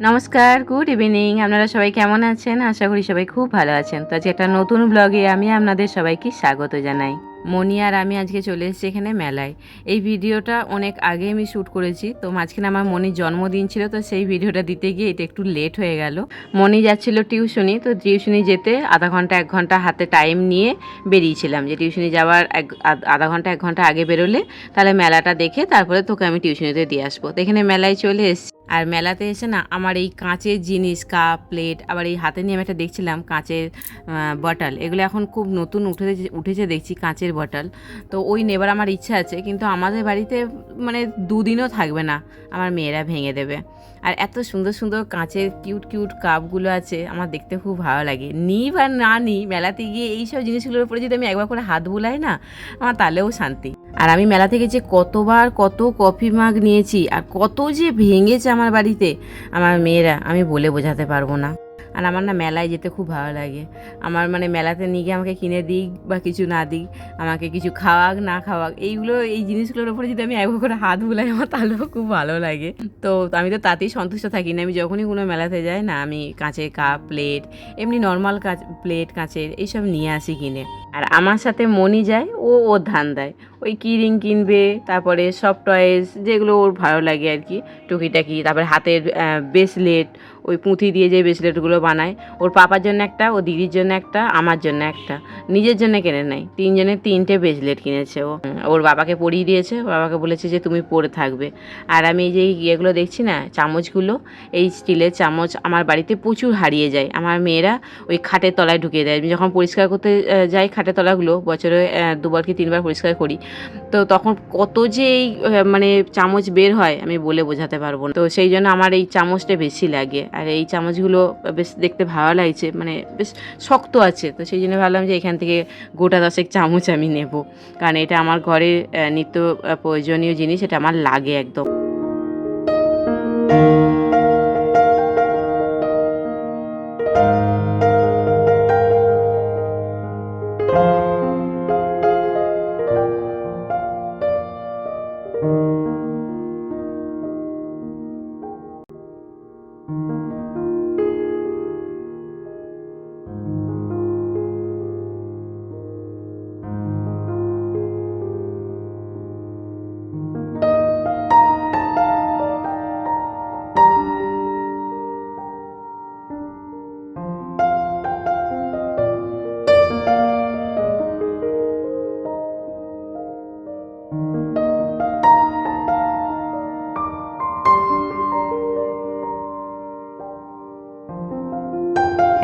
নমস্কার, good evening. আপনারা সবাই কেমন আছেন? আশা করি সবাই খুব ভালো আছেন। তো আজকে একটা নতুন ব্লগে আমি আপনাদের সবাইকে স্বাগত জানাই। মনি আর আমি আজকে চলে এসেছি এখানে মেলায়। এই ভিডিওটা অনেক আগে আমি শ্যুট করেছি, তো মাঝখানে আমার মনির জন্মদিন ছিল, তো সেই ভিডিওটা দিতে গিয়ে এটা একটু লেট হয়ে গেল। মনি যাচ্ছিল টিউশনি, তো টিউশনি যেতে আধা ঘণ্টা, এক ঘণ্টা হাতে টাইম নিয়ে বেরিয়েছিলাম যে টিউশনি যাওয়ার এক আধ- ঘণ্টা, এক ঘণ্টা আগে বেরোলে তাহলে মেলাটা দেখে তারপরে তোকে আমি টিউশনিতে দিয়ে আসব। তো এখানে মেলায় চলে এসেছি। আর মেলাতে এসে না আমার এই কাঁচের জিনিস, কাপ প্লেট আবার এই হাতে নিয়ে আমি একটা দেখছিলাম কাঁচের বটল এগুলো এখন খুব নতুন উঠেছে উঠেছে দেখছি কাঁচের বটল তো ওই নেবার আমার ইচ্ছা আছে, কিন্তু আমাদের বাড়িতে মানে দুদিনও থাকবে না। আমার মেয়েরা ভেঙে দেবে। আর এত সুন্দর সুন্দর কাঁচের কিউট কিউট কাপগুলো আছে, আমার দেখতে খুব ভালো লাগে। নিই বা না নিই, মেলাতে গিয়ে এইসব জিনিসগুলোর উপরে যদি আমি একবার করে হাত বুলাই না, আমার তাহলেও শান্তি। আর আমি মেলা থেকে যে কতবার কত কফি মাগ নিয়েছি আর কত যে ভেঙেছে আমার বাড়িতে, আমার মেয়েরা, আমি বলে বোঝাতে পারব না। আর আমার না মেলায় যেতে খুব ভালো লাগে। আমার মানে মেলাতে নিয়ে গিয়ে আমাকে কিনে দিক বা কিছু না দিক, আমাকে কিছু খাওয়াক, না খাওয়াক, এইগুলো, এই জিনিসগুলোর উপরে যদি আমি একবার করে হাত বুলাই, আমার তাহলেও খুব ভালো লাগে। তো আমি তো তাতেই সন্তুষ্ট থাকি না, আমি যখনই কোনো মেলাতে যাই না, আমি কাঁচের কাপ, প্লেট, এমনি নর্মাল কাঁচ, প্লেট, কাঁচের, এইসব নিয়ে আসি কিনে। আর আমার সাথে মনি যায়, ও ওর ধান দেয়। ওই কি রিং কিনবে, তারপরে সব টয়েস, যেগুলো ওর ভালো লাগে আর কি, টুকিটাকি, তারপরে হাতের ব্রেসলেট ওই পুঁথি দিয়ে যে ব্রেসলেটগুলো বানায়, ওর পাপার জন্য একটা, ও দিদির জন্য একটা, আমার জন্য একটা, নিজের জন্য কিনে নেয়। তিনজনে তিনটে ব্রেসলেট কিনেছে ও। ওর বাবাকে পরিয়ে দিয়েছে, বাবাকে বলেছে যে তুমি পরে থাকবে। আর আমি এই যে ইয়েগুলো দেখছি না, চামচগুলো, এই স্টিলের চামচ আমার বাড়িতে প্রচুর হারিয়ে যায়। আমার মেয়েরা ওই খাটের তলায় ঢুকিয়ে দেয়। আমি যখন পরিষ্কার করতে যাই খাটের তলাগুলো, বছরে দুবার কি তিনবার পরিষ্কার করি, তো তখন কত যে এই মানে চামচ বের হয়, আমি বলে বোঝাতে পারব না। তো সেই জন্য আমার এই চামচটা বেশি লাগে। আর এই চামচগুলো বেশ দেখতে ভালো লাগছে মানে বেশ শক্ত আছে। তো সেই জন্য ভাবলাম যে এখান থেকে গোটা দশেক চামচ আমি নেব। কারণ এটা আমার ঘরে নিত্য প্রয়োজনীয় জিনিস, এটা আমার লাগে একদম।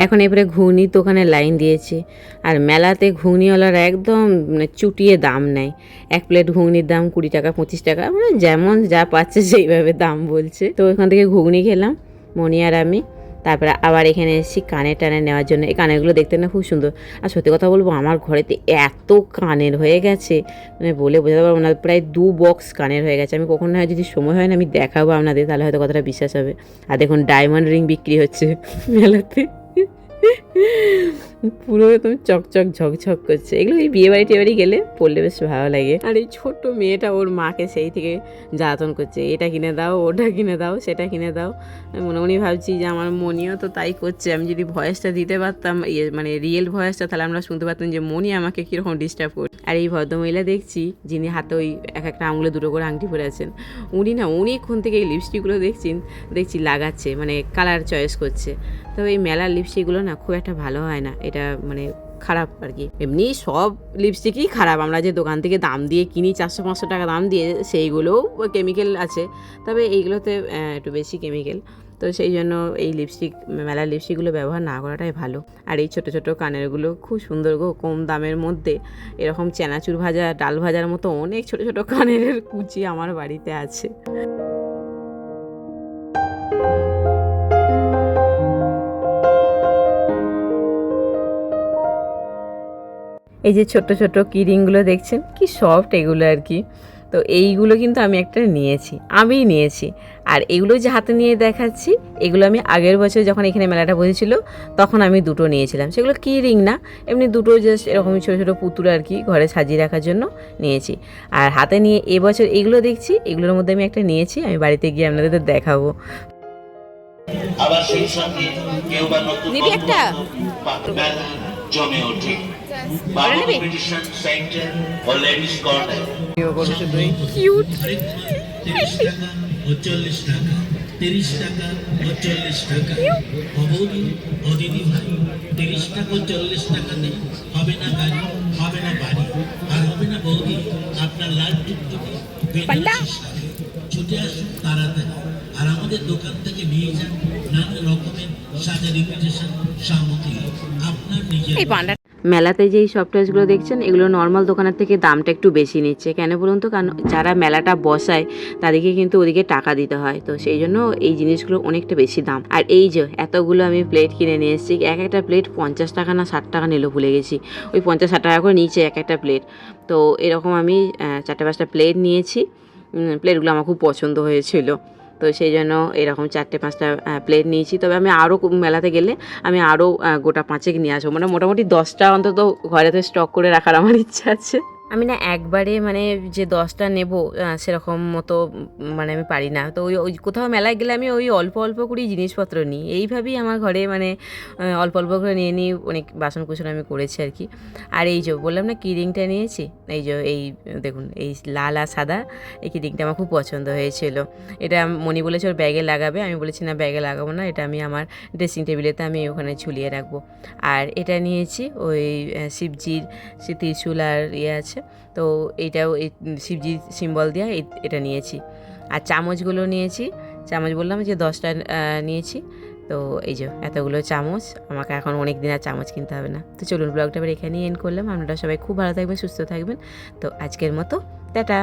এখন এবারে ঘুগনির দোকানে লাইন দিয়েছে। আর মেলাতে ঘুগনিওয়ালারা একদম মানে চুটিয়ে দাম নেয়। এক প্লেট ঘুগনির দাম কুড়ি টাকা, পঁচিশ টাকা মানে যেমন যা পাচ্ছে সেইভাবে দাম বলছে। তো ওখান থেকে ঘুগনি খেলাম, মনি আর আমি। তারপরে আবার এখানে এসেছি কানের টানে নেওয়ার জন্য। এই কানেরগুলো দেখতে না খুব সুন্দর। আর সত্যি কথা বলব, আমার ঘরেতে এত কানের হয়ে গেছে। মানে বলে বোঝাতে পারব না, প্রায় দু বক্স কানের হয়ে গেছে। আমি কখনো হয় যদি সময় হয় না, আমি দেখাবো আপনাদের, তাহলে হয়তো কথাটা বিশ্বাস হবে। আর দেখুন ডায়মন্ড রিং বিক্রি হচ্ছে মেলাতে। 嗯 পুরো একদম চকচক ঝকঝক করছে। এগুলো এই বিয়ে বাড়ি টিয়ে গেলে পড়লে বেশ ভালো লাগে। আর এই ছোট্ট মেয়েটা ওর মাকে সেই থেকে জ্বালাতন করছে। এটা কিনে দাও, ওটা কিনে দাও, সেটা কিনে দাও। মনে মনে ভাবছি যে আমার মনিও তো তাই করছে। আমি যদি ভয়েসটা দিতে পারতাম ইয়ে মানে রিয়েল ভয়েসটা, তাহলে আমরা শুনতে পারতাম যে মনি আমাকে কীরকম ডিস্টার্ব করছে আর এই ভদ্রমহিলা দেখছি, যিনি হাতে ওই এক একটা আঙুলে দুটো করে আংটি পরে আছেন, উনি না অনেকক্ষণ থেকে এই লিপস্টিকগুলো দেখছেন, দেখছি লাগাচ্ছে মানে কালার চয়েস করছে। তবে এই মেলার লিপস্টিকগুলো না খুব একটা ভালো হয় না। এটা মানে খারাপ আর কি। এমনি সব লিপস্টিকই খারাপ। আমরা যে দোকান থেকে দাম দিয়ে কিনি, চারশো, পাঁচশো টাকা দাম দিয়ে, সেইগুলোও কেমিক্যাল আছে। তবে এইগুলোতে একটু বেশি কেমিক্যাল তো সেই জন্য এই লিপস্টিক মেলার লিপস্টিকগুলো ব্যবহার না করাটাই ভালো। আর এই ছোটো ছোটো কানেরগুলো খুব সুন্দর গো, কম দামের মধ্যে। এরকম চেনাচুর ভাজা, ডাল ভাজার মতো অনেক ছোটো ছোটো কানের কুচি আমার বাড়িতে আছে। এই যে ছোট ছোট কিরিংগুলো দেখছেন কি সফট এগুলো আর কি। তো এইগুলো কিন্তু আমি একটা নিয়েছি আমিই নিয়েছি। আর এগুলো যে হাতে নিয়ে দেখাচ্ছি এগুলো আমি আগের বছর যখন এখানে মেলাটা বসেছিল তখন আমি দুটো নিয়েছিলাম। সেগুলো কি রিং না এমনি দুটো জাস্ট এরকমই ছোটো ছোটো পুতুল আর কি ঘরে সাজিয়ে রাখার জন্য নিয়েছি। আর হাতে নিয়ে এবছর এগুলো দেখছি এগুলোর মধ্যে আমি একটা নিয়েছি আমি বাড়িতে গিয়ে আপনাদের দেখাবো। আবার সেই সঙ্গে কেউ বা নতুন একটা? জমে ওঠে। নিবি? কিউট তিরিশ টাকা তিরিশ টাকা ও টাকা। অবৌদি ও দিদি ভাই তিরিশ টাকা চল্লিশ টাকাতে হবে না গাড়ি হবে না বাড়ি। আর হবে না বৌদি আপনার লাল টুকটুকি ছুটে আসুন তাড়াতাড়ি। আর আমাদের দোকান থেকে নিয়ে যান নানা রকমের সাজার ইমিটেশন সামগ্রী। আপনার নিজের মেলাতে যেই সফট টয়েসগুলো দেখছেন, এগুলো নর্মাল দোকানের থেকে দামটা একটু বেশি নিচ্ছে। কেন বলুন তো? কারণ যারা মেলাটা বসায়, তাদেরকে কিন্তু ওদিকে টাকা দিতে হয়। তো সেই জন্য এই জিনিসগুলো অনেকটা বেশি দাম। আর এই যে এতগুলো আমি প্লেট কিনে নিয়ে এসেছি, এক একটা প্লেট পঞ্চাশ টাকা না ষাট টাকা নিল ভুলে গেছি। ওই পঞ্চাশ ষাট টাকা করে নিচে এক একটা প্লেট তো এরকম আমি চারটে পাঁচটা প্লেট নিয়েছি। প্লেটগুলো আমার খুব পছন্দ হয়েছিল। তো সেই জন্য এরকম চারটে পাঁচটা প্লেট নিয়েছি। তবে আমি আরও মেলাতে গেলে আমি আরও গোটা পাঁচেক নিয়ে আসব। মানে মোটামুটি দশটা অন্তত ঘরেতে স্টক করে রাখার আমার ইচ্ছা আছে। আমি না একবারে মানে যে দশটা নেব সেরকম মতো মানে আমি পারি না। তো ওই ওই কোথাও মেলায় গেলে আমি ওই অল্প অল্প করেই জিনিসপত্র নিই। এইভাবেই আমার ঘরে মানে অল্প অল্প করে নিয়ে নিই অনেক বাসন কুসন আমি করেছি আর কি। আর এই যে বললাম না কি রিংটা নিয়েছি? এই যে এই, দেখুন, এই লাল আর সাদা, এই কি রিংটা আমার খুব পছন্দ হয়েছিল। এটা মনি বলেছে ওর ব্যাগে লাগাবে, আমি বলেছি না ব্যাগে লাগাবো না, এটা আমি আমার ড্রেসিং টেবিলেতে আমি ওখানে ঝুলিয়ে রাখব। আর এটা নিয়েছি ওই শিবজির, সে ত্রিশূল আর ইয়ে আছে তো এইটাও এই শিবজি সিম্বল দিয়ে এটা নিয়েছি। আর চামচগুলো নিয়েছি। চামচ বললাম যে দশটা নিয়েছি। তো এই যে এতগুলো চামচ, আমাকে এখন অনেক দিন আর চামচ কিনতে হবে না। তো চলুন ব্লগটা এবার এখানেই এন্ড করলাম। আপনারা সবাই খুব ভালো থাকবেন, সুস্থ থাকবেন। তো আজকের মতো, টাটা!